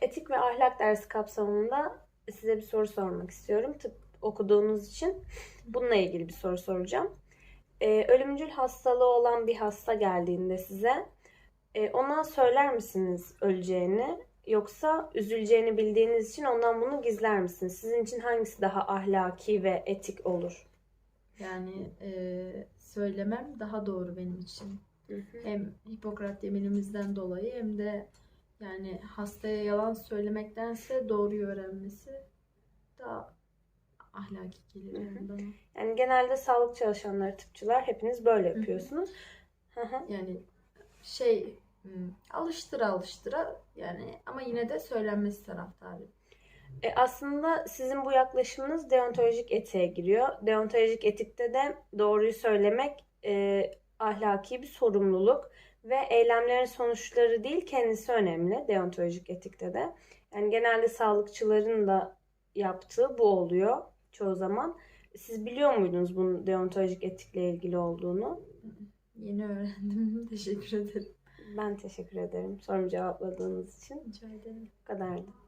etik ve ahlak dersi kapsamında size bir soru sormak istiyorum. Tıp okuduğunuz için bununla ilgili bir soru soracağım. Ee, ölümcül hastalığı olan bir hasta geldiğinde size e, ona söyler misiniz öleceğini yoksa üzüleceğini bildiğiniz için ondan bunu gizler misiniz? Sizin için hangisi daha ahlaki ve etik olur? Yani e, söylemem daha doğru benim için. Hem Hipokrat yeminimizden dolayı hem de yani hastaya yalan söylemektense doğruyu öğrenmesi daha ahlaki gelir yani bana. Yani genelde sağlık çalışanları, tıpçılar hepiniz böyle yapıyorsunuz. Hı hı. Yani şey alıştıra alıştıra yani ama yine de söylenmesi taraftarı. E, aslında sizin bu yaklaşımınız deontolojik etiğe giriyor. Deontolojik etikte de doğruyu söylemek e, ahlaki bir sorumluluk ve eylemlerin sonuçları değil kendisi önemli deontolojik etikte de. Yani genelde sağlıkçıların da yaptığı bu oluyor çoğu zaman. Siz biliyor muydunuz bunun deontolojik etikle ilgili olduğunu? Yeni öğrendim. Teşekkür ederim. Ben teşekkür ederim sorumu cevapladığınız için. Rica ederim. Bu kadardı.